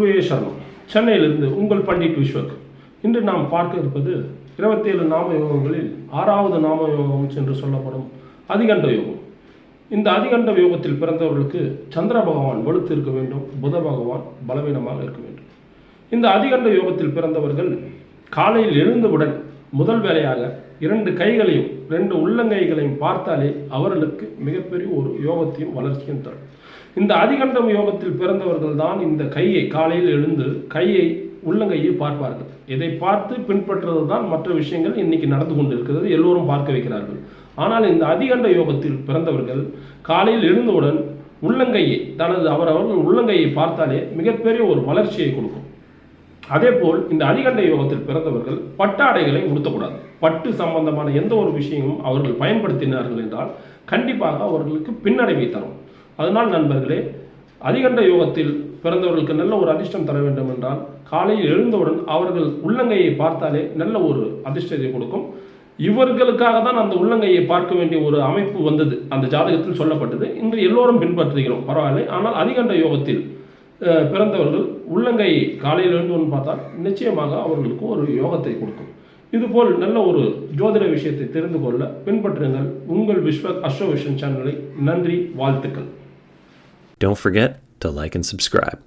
குருவே சரணம் சென்னையிலிருந்து உங்கள் பண்டிட் விஸ்வக். இன்று நாம் பார்க்க இருப்பது இருபத்தேழு நாம யோகங்களில் ஆறாவது நாம யோகம் என்று சொல்லப்படும் அதிகண்ட யோகம். இந்த அதிகண்ட யோகத்தில் பிறந்தவர்களுக்கு சந்திர பகவான் வலுத்து இருக்க வேண்டும் புத பகவான் பலவீனமாக இருக்க வேண்டும். இந்த அதிகண்ட யோகத்தில் பிறந்தவர்கள் காலையில் எழுந்தவுடன் முதல் வேலையாக இரண்டு கைகளையும் ரெண்டு உள்ளங்கைகளையும் பார்த்தாலே அவர்களுக்கு மிகப்பெரிய ஒரு யோகத்தையும் வளர்ச்சியும் தரும். இந்த அதிகண்டம் யோகத்தில் பிறந்தவர்கள் தான் இந்த கையை காலையில் எழுந்து கையை உள்ளங்கையை பார்ப்பார்கள். இதை பார்த்து பின்பற்றுவது தான் மற்ற விஷயங்கள் இன்னைக்கு நடந்து கொண்டிருக்கிறது. எல்லோரும் பார்க்க வைக்கிறார்கள். ஆனால் இந்த அதிகண்ட யோகத்தில் பிறந்தவர்கள் காலையில் எழுந்தவுடன் உள்ளங்கையை தனது அவரவர்கள் உள்ளங்கையை பார்த்தாலே மிகப்பெரிய ஒரு வளர்ச்சியை கொடுக்கும். அதேபோல் இந்த அரிகண்ட யோகத்தில் பிறந்தவர்கள் பட்டாடைகளை உடுத்தக்கூடாது. பட்டு சம்பந்தமான எந்த ஒரு விஷயமும் அவர்கள் பயன்படுத்தினார்கள் என்றால் கண்டிப்பாக அவர்களுக்கு பின்னடைவை தரும். அதனால் நண்பர்களே அதிகண்ட யோகத்தில் பிறந்தவர்களுக்கு நல்ல ஒரு அதிர்ஷ்டம் தர வேண்டும் என்றால் காலையில் எழுந்தவுடன் அவர்கள் உள்ளங்கையை பார்த்தாலே நல்ல ஒரு அதிர்ஷ்டத்தை கொடுக்கும். இவர்களுக்காக தான் அந்த உள்ளங்கையை பார்க்க வேண்டிய ஒரு அமைப்பு வந்தது. அந்த ஜாதகத்தில் சொல்லப்பட்டது. இன்று எல்லோரும் பின்பற்றுகிறோம். பரவாயில்லை. ஆனால் அதிகண்ட யோகத்தில் பிறந்தவர்கள் உள்ளங்கை காலையில் எழுந்தவுடன் பார்த்தால் நிச்சயமாக அவர்களுக்கு ஒரு யோகத்தை கொடுக்கும். இதுபோல் நல்ல ஒரு ஜோதிட விஷயத்தை தெரிந்து கொள்ள பின்பற்றுங்கள். உங்கள் விஸ்வ அஸ்ட்ரோவிஷன் சேனலை நன்றி வாழ்த்துக்கள். Don't forget to like and subscribe.